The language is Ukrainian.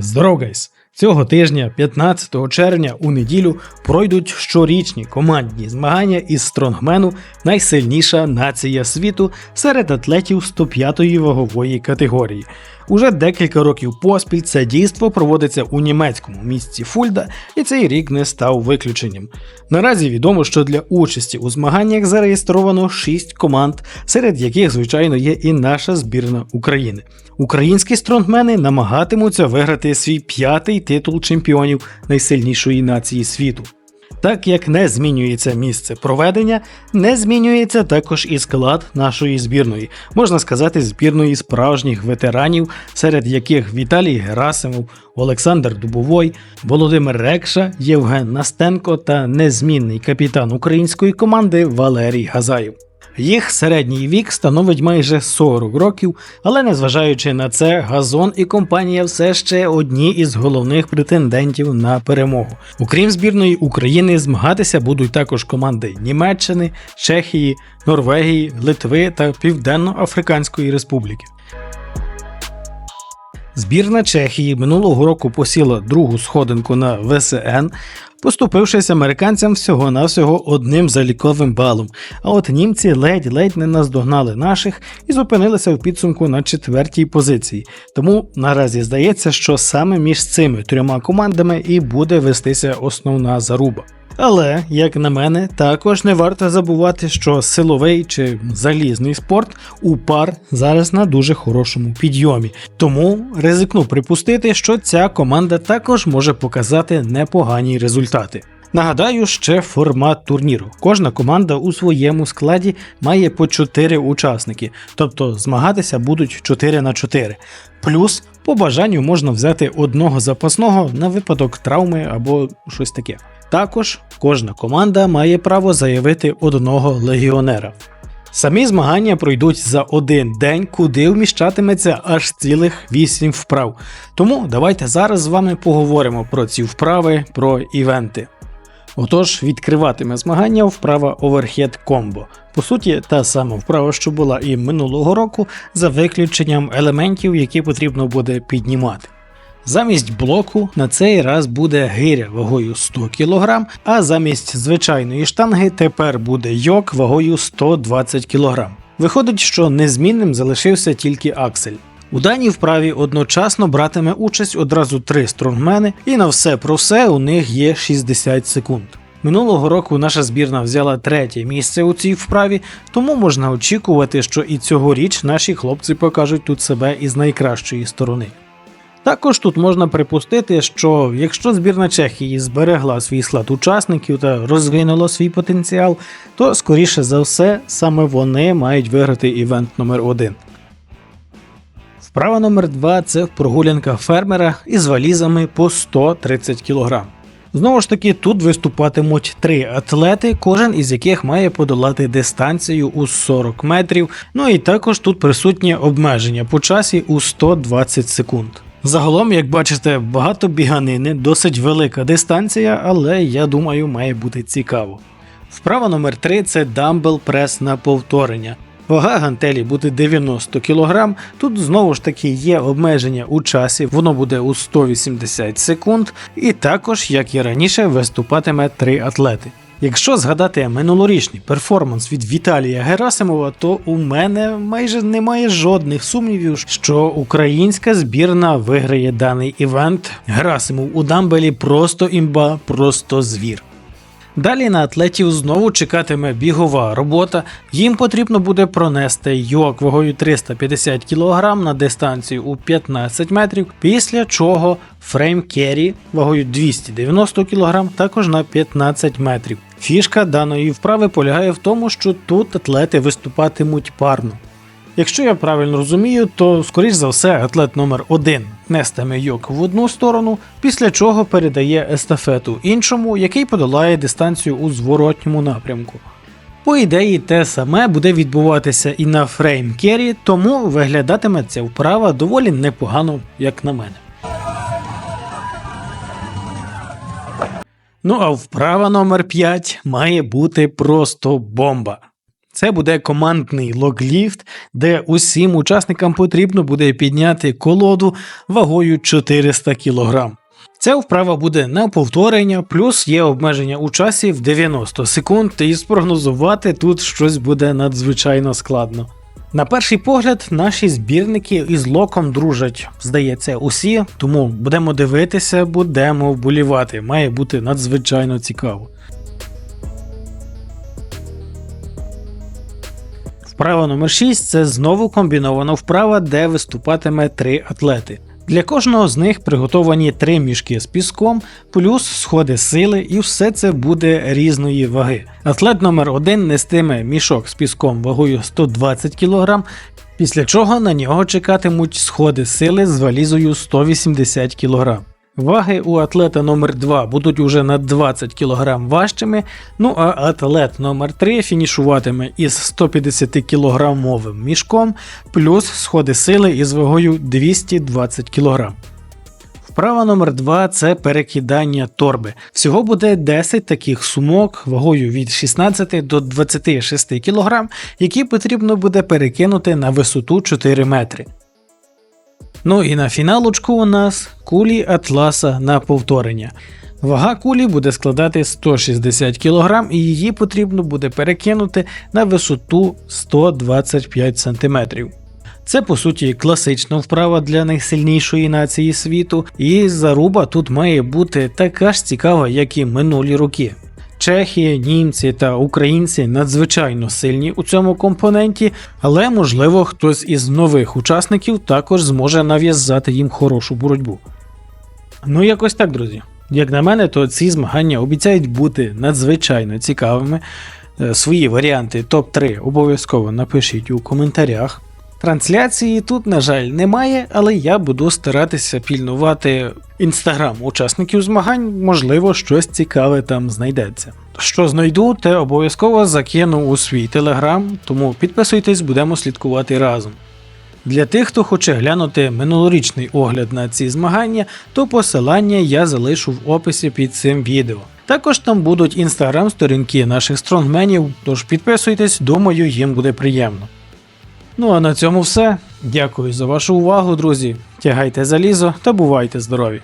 Здоров, гайс! Цього тижня, 15 червня, у неділю, пройдуть щорічні командні змагання із стронгмену найсильніша нація світу серед атлетів 105-ї вагової категорії. Уже декілька років поспіль це дійство проводиться у німецькому місті Фульда, і цей рік не став виключенням. Наразі відомо, що для участі у змаганнях зареєстровано 6 команд, серед яких, звичайно, є і наша збірна України. Українські стронгмени намагатимуться виграти свій п'ятий титул чемпіонів найсильнішої нації світу. Так як не змінюється місце проведення, не змінюється також і склад нашої збірної, можна сказати, збірної справжніх ветеранів, серед яких Віталій Герасимов, Олександр Дубовой, Володимир Рекша, Євген Настенко та незмінний капітан української команди Валерій Газаєв. Їх середній вік становить майже 40 років, але незважаючи на це, Газон і компанія все ще одні із головних претендентів на перемогу. Окрім збірної України, змагатися будуть також команди Німеччини, Чехії, Норвегії, Литви та Південно-Африканської Республіки. Збірна Чехії минулого року посіла другу сходинку на ВСН, поступившись американцям всього-навсього одним заліковим балом. А от німці ледь-ледь не наздогнали наших і зупинилися в підсумку на четвертій позиції. Тому наразі здається, що саме між цими трьома командами і буде вестися основна заруба. Але, як на мене, також не варто забувати, що силовий чи залізний спорт у пар зараз на дуже хорошому підйомі. Тому ризикну припустити, що ця команда також може показати непогані результати. Нагадаю, ще формат турніру. Кожна команда у своєму складі має по 4 учасники, тобто змагатися будуть 4 на 4. Плюс по бажанню можна взяти одного запасного на випадок травми або щось таке. Також кожна команда має право заявити одного легіонера. Самі змагання пройдуть за один день, куди вміщатиметься аж цілих 8 вправ. Тому давайте зараз з вами поговоримо про ці вправи, про івенти. Отож, відкриватиме змагання вправа Overhead Combo. По суті, та сама вправа, що була і минулого року, за виключенням елементів, які потрібно буде піднімати. Замість блоку на цей раз буде гиря вагою 100 кг, а замість звичайної штанги тепер буде йок вагою 120 кг. Виходить, що незмінним залишився тільки аксель. У даній вправі одночасно братиме участь одразу три стронгмени, і на все про все у них є 60 секунд. Минулого року наша збірна взяла третє місце у цій вправі, тому можна очікувати, що і цьогоріч наші хлопці покажуть тут себе із найкращої сторони. Також тут можна припустити, що якщо збірна Чехії зберегла свій склад учасників та розвинула свій потенціал, то скоріше за все саме вони мають виграти івент номер 1 Вправа номер 2 це прогулянка фермера із валізами по 130 кг. Знову ж таки, тут виступатимуть три атлети, кожен із яких має подолати дистанцію у 40 метрів. Ну і також тут присутнє обмеження по часі у 120 секунд. Загалом, як бачите, багато біганини, досить велика дистанція, але я думаю, має бути цікаво. Вправа номер 3 це дамбел прес на повторення. Вага гантелі буде 90 кг. Тут знову ж таки є обмеження у часі, воно буде у 180 секунд, і також, як і раніше, виступатиме три атлети. Якщо згадати минулорічний перформанс від Віталія Герасимова, то у мене майже немає жодних сумнівів, що українська збірна виграє даний івент. Герасимов у Дамбелі просто імба, просто звір. Далі на атлетів знову чекатиме бігова робота. Їм потрібно буде пронести йок вагою 350 кг на дистанцію у 15 метрів, після чого фрейм керрі вагою 290 кг також на 15 метрів. Фішка даної вправи полягає в тому, що тут атлети виступатимуть парно. Якщо я правильно розумію, то скоріш за все атлет номер 1 нестиме йок в одну сторону, після чого передає естафету іншому, який подолає дистанцію у зворотньому напрямку. По ідеї, те саме буде відбуватися і на фрейм кері, тому виглядатиме ця вправа доволі непогано, як на мене. Ну а вправа номер 5 має бути просто бомба. Це буде командний логліфт, де усім учасникам потрібно буде підняти колоду вагою 400 кг. Ця вправа буде на повторення, плюс є обмеження у часі в 90 секунд, і спрогнозувати тут щось буде надзвичайно складно. На перший погляд, наші збірники із локом дружать, здається, усі, тому будемо дивитися, будемо вболівати. Має бути надзвичайно цікаво. Вправа номер 6 це знову комбінована вправа, де виступатиме три атлети. Для кожного з них приготовані три мішки з піском, плюс сходи сили, і все це буде різної ваги. Атлет номер 1 нестиме мішок з піском вагою 120 кг, після чого на нього чекатимуть сходи сили з валізою 180 кг. Ваги у атлета номер 2 будуть уже на 20 кг важчими, ну а атлет номер 3 фінішуватиме із 150 кілограмовим мішком, плюс сходи сили із вагою 220 кг. Вправа номер 2 це перекидання торби. Всього буде 10 таких сумок вагою від 16 до 26 кг, які потрібно буде перекинути на висоту 4 метри. Ну і на фіналочку у нас кулі Атласа на повторення. Вага кулі буде складати 160 кг і її потрібно буде перекинути на висоту 125 см. Це по суті класична вправа для найсильнішої нації світу, і заруба тут має бути така ж цікава, як і минулі роки. Чехи, німці та українці надзвичайно сильні у цьому компоненті, але можливо хтось із нових учасників також зможе нав'язати їм хорошу боротьбу. Ну, якось так, друзі. Як на мене, то ці змагання обіцяють бути надзвичайно цікавими. Е, Свої варіанти топ-3 обов'язково напишіть у коментарях. Трансляції тут, на жаль, немає, але я буду старатися пільнувати інстаграм учасників змагань, можливо, щось цікаве там знайдеться. Що знайду, те обов'язково закину у свій телеграм, тому підписуйтесь, будемо слідкувати разом. Для тих, хто хоче глянути минулорічний огляд на ці змагання, то посилання я залишу в описі під цим відео. Також там будуть інстаграм-сторінки наших стронгменів, тож підписуйтесь, думаю, їм буде приємно. Ну а на цьому все. Дякую за вашу увагу, друзі. Тягайте залізо та бувайте здорові!